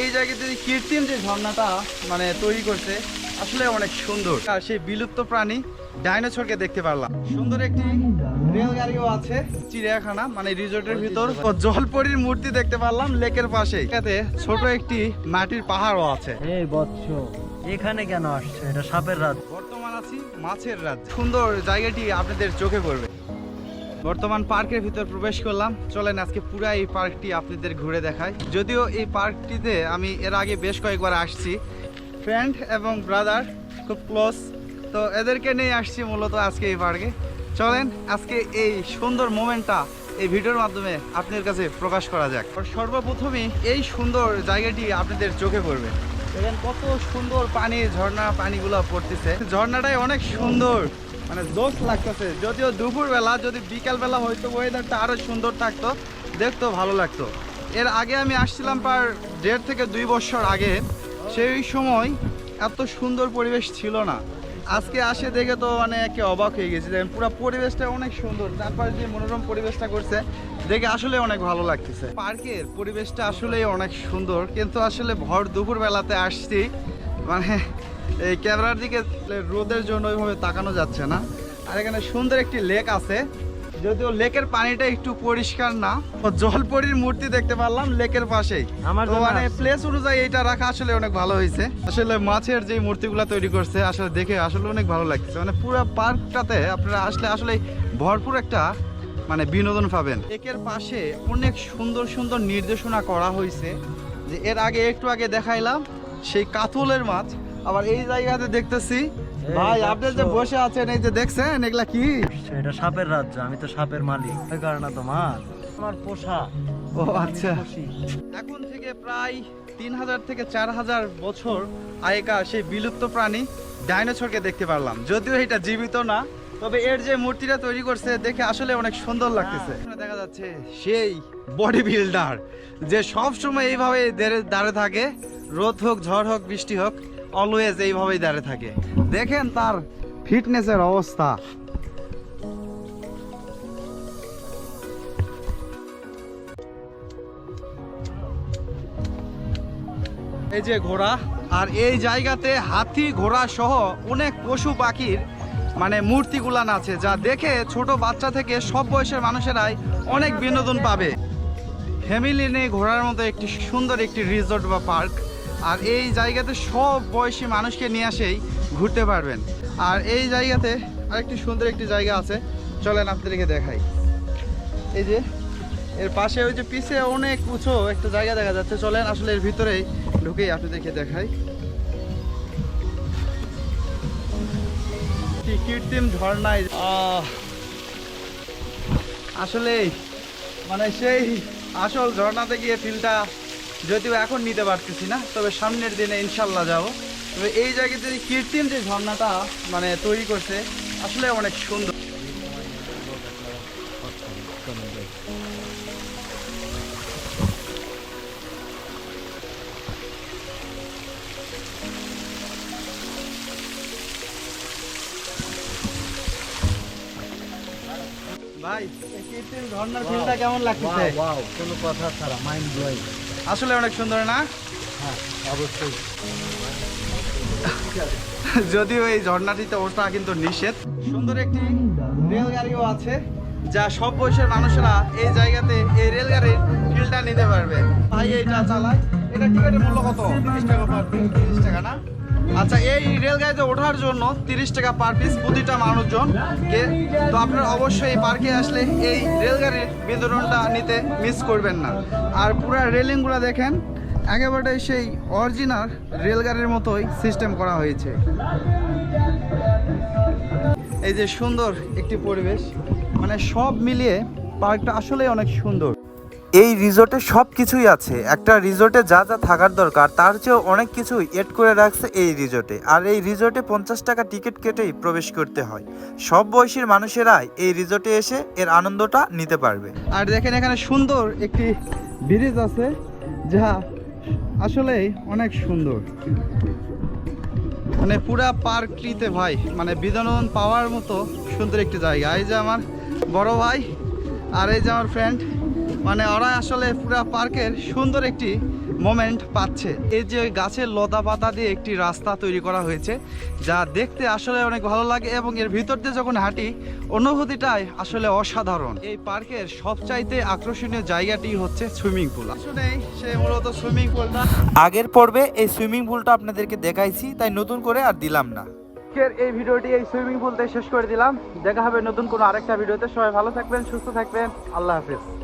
এই জায়গাতে যে কৃত্রিম যে ঝর্ণাটা মানে তৈরি করছে আসলে অনেক সুন্দর। আর সেই বিলুপ্ত প্রাণী ডাইনোসরকে দেখতে পারলাম। সুন্দর একটি রেলগাড়িও আছে চিড়িয়াখানা মানে রিসোর্টের ভিতর। জলপরির মূর্তি দেখতে পারলাম লেকের পাশে। এতে ছোট একটি মাটির পাহাড়ও আছে। এই বৎস এখানে কেন আসছে? এটা সাপের রাত বর্তমান আছি মাছের রাজ্য। সুন্দর জায়গাটি আপনাদের চোখে পড়বে। বর্তমান পার্কের ভিতর প্রবেশ করলাম। চলেন আজকে পুরো এই পার্কটি আপনাদের ঘুরে দেখাই। যদিও এই পার্কটিতে আমি এর আগে বেশ কয়েকবার আসছি। ফ্রেন্ড এবং ব্রাদার খুব ক্লোজ, তো এদেরকে নিয়ে আসছি মূলত আজকে এই পার্কে। চলেন আজকে এই সুন্দর মোমেন্টটা এই ভিডিওর মাধ্যমে আপনাদের কাছে প্রকাশ করা যাক। আর সর্বপ্রথমেই এই সুন্দর জায়গাটি আপনাদের চোখে পড়বে। দেখেন কত সুন্দর পানি, ঝর্ণা পানিগুলো পড়তেছে। ঝর্ণাটাই অনেক সুন্দর। মানে জোস লাগতেছে। যদিও দুপুরবেলা, যদি বিকালবেলা হয়তো ওয়েদারটা আরও সুন্দর থাকতো, দেখতেও ভালো লাগতো। এর আগে আমি আসছিলাম প্রায় দেড় থেকে দুই বছর আগে। সেই সময় এত সুন্দর পরিবেশ ছিল না। আজকে আসে দেখে তো মানে একে অবাক হয়ে গেছি। দেখেন, পুরো পরিবেশটা অনেক সুন্দর। তারপর যে মনোরম পরিবেশটা করছে। দেখে আসলে অনেক ভালো লাগতেছে। পার্কের পরিবেশটা আসলেই অনেক সুন্দর। কিন্তু আসলে ভর দুপুর বেলাতে আসছি। মানে এই ক্যামেরার দিকে রোদের জন্য ওইভাবে তাকানো যাচ্ছে না। আর এখানে সুন্দর একটি লেক আছে। যদিও লেকের পানিটা একটু পরিষ্কার না জলপরির মূর্তি দেখতে পারলাম লেকের পাশেই। আমার মানে প্লেস অনুযায়ী এটা রাখা আসলে অনেক ভালো হয়েছে। আসলে মাছের যে মূর্তিগুলো তৈরি করছে আসলে দেখে আসলে অনেক ভালো লাগছে। মানে পুরো পার্কটাতে আপনারা আসলে আসলে ভরপুর একটা মানে বিনোদন পাবেন। লেকের পাশে অনেক সুন্দর সুন্দর নির্দেশনা করা হয়েছে। যে এর আগে একটু আগে দেখাইলাম সেই কাতলের মাছ। আবার এই জায়গাতে দেখতেছি। ভাই আপনি যে বসে আছেন এই যে দেখছেন এগুলা কি? এটা সাপের রাজ্য আমি তো সাপের মালিক। ওই কারণে তো মাছ আমার পোষা। ও আচ্ছা। এখন থেকে প্রায় তিন হাজার থেকে চার হাজার বছর আগেকার সেই বিলুপ্ত প্রাণী ডাইনোসরকে দেখতে পারলাম। যদিও এটা জীবিত না তবে এর যে মূর্তিটা তৈরি করছে দেখে আসলে অনেক সুন্দর লাগতেছে। দেখা যাচ্ছে সেই বডি বিল্ডার যে সব সময় এইভাবে দাঁড়ে থাকে। রোদ হোক ঝড় হোক বৃষ্টি হোক অলওয়েজ এইভাবেই দাঁড়িয়ে থাকে। দেখেন তার ফিটনেসের অবস্থা। এই যে ঘোড়া, আর এই জায়গাতে হাতি, ঘোড়া সহ অনেক পশু পাখির মানে মূর্তিগুলান আছে, যা দেখে ছোট বাচ্চা থেকে সব বয়সের মানুষেরাই অনেক বিনোদন পাবে। ফ্যামিলি নিয়ে ঘোরার মতো একটি সুন্দর একটি রিসোর্ট বা পার্ক। আর এই জায়গাতে সব বয়সী মানুষকে নিয়ে আসেই ঘুরতে পারবেন। আর এই জায়গাতে আরেকটি সুন্দর একটি জায়গা আছে। চলেন আপনাদেরকে দেখাই। এই যে, এর পাশে ওই যে পিছে অনেক উঁচু একটা জায়গা দেখা যাচ্ছে। চলেন আসলে এর ভিতরেই ঢুকেই আপনাদেরকে দেখাই। কৃত্রিম ঝর্ণায়। আসলে মানে সেই আসল ঝর্ণাতে গিয়ে ফিলটা যদিও এখন নিতে পারতেছি না তবে সামনের দিনে ইনশাল্লাহ যাব। তবে এই জায়গাতে যে কৃত্রিম যে ঝর্ণাটা মানে তৈরি করছে আসলে অনেক সুন্দর। ভাই কৃত্রিম ঝর্ণার ফিলটা কেমন লাগছে কোনো কথা ছাড়া মাইন্ড ব্লোয়িং আসলে অনেক সুন্দর না? হ্যাঁ অবশ্যই। যদিও এই ঝর্ণাটিতে ওঠা কিন্তু নিষেধ। সুন্দর একটি রেলগাড়িও আছে যা সব বয়সের মানুষেরা এই জায়গাতে এই রেলগাড়ির ফিলটা নিতে পারবে। ভাই এইটা চালায়। এটা টিকিটের মূল্য কত? তিরিশ টাকা পার তিরিশ টাকা না? আচ্ছা এই রেলগাড়িতে ওঠার জন্য তিরিশ টাকা পার পিস প্রতিটা মানুষজন কে, তো আপনারা অবশ্যই এই পার্কে আসলে এই রেলগাড়ির বিতরণটা নিতে মিস করবেন না। আর পুরো রেলিংগুলো দেখেন একেবারে সেই অরিজিনাল রেলগাড়ির মতোই সিস্টেম করা হয়েছে। এই যে সুন্দর একটি পরিবেশ মানে সব মিলিয়ে পার্কটা আসলেই অনেক সুন্দর। এই রিসোর্টে সব কিছুই আছে। একটা রিসোর্টে যা যা থাকার দরকার, তার চেয়েও অনেক কিছু এড করে রাখছে এই রিসোর্টে। আর এই রিসোর্টে পঞ্চাশ টাকা টিকিট কেটেই প্রবেশ করতে হয়। সব বয়সীর মানুষেরাই এই রিসোর্টে এসে এর আনন্দটা নিতে পারবে। আর দেখেন এখানে সুন্দর একটি ব্রিজ আছে, যা আসলে অনেক সুন্দর। মানে পুরা পার্কটিতে ভাই মানে বিনোদন পাওয়ার মতো সুন্দর একটি জায়গা। এই যে আমার বড় ভাই আর এই যে আমার ফ্রেন্ড মানে ওরা আসলে পুরা পার্কের সুন্দর একটি মোমেন্ট পাচ্ছে। এই যে গাছের লতা পাতা দিয়ে একটি রাস্তা তৈরি করা হয়েছে যা দেখতে আসলে অনেক ভালো লাগে এবং এর ভিতর দিয়ে যখন হাঁটি অনুভূতিটাই আসলে অসাধারণ। এই পার্কের সবচাইতে আকর্ষণীয় জায়গাটি হচ্ছে সুইমিং পুল। আসলে সে মূলত সুইমিং পুলটা। আগের পর্বে এই সুইমিং পুলটা আপনাদেরকে দেখাইছি তাই নতুন করে আর দিলাম না। আজকের এই ভিডিওটি এই সুইমিং পুলতে শেষ করে দিলাম। দেখা হবে নতুন কোনো আরেকটা ভিডিওতে। সবাই ভালো থাকবেন সুস্থ থাকবেন। আল্লাহ হাফিজ।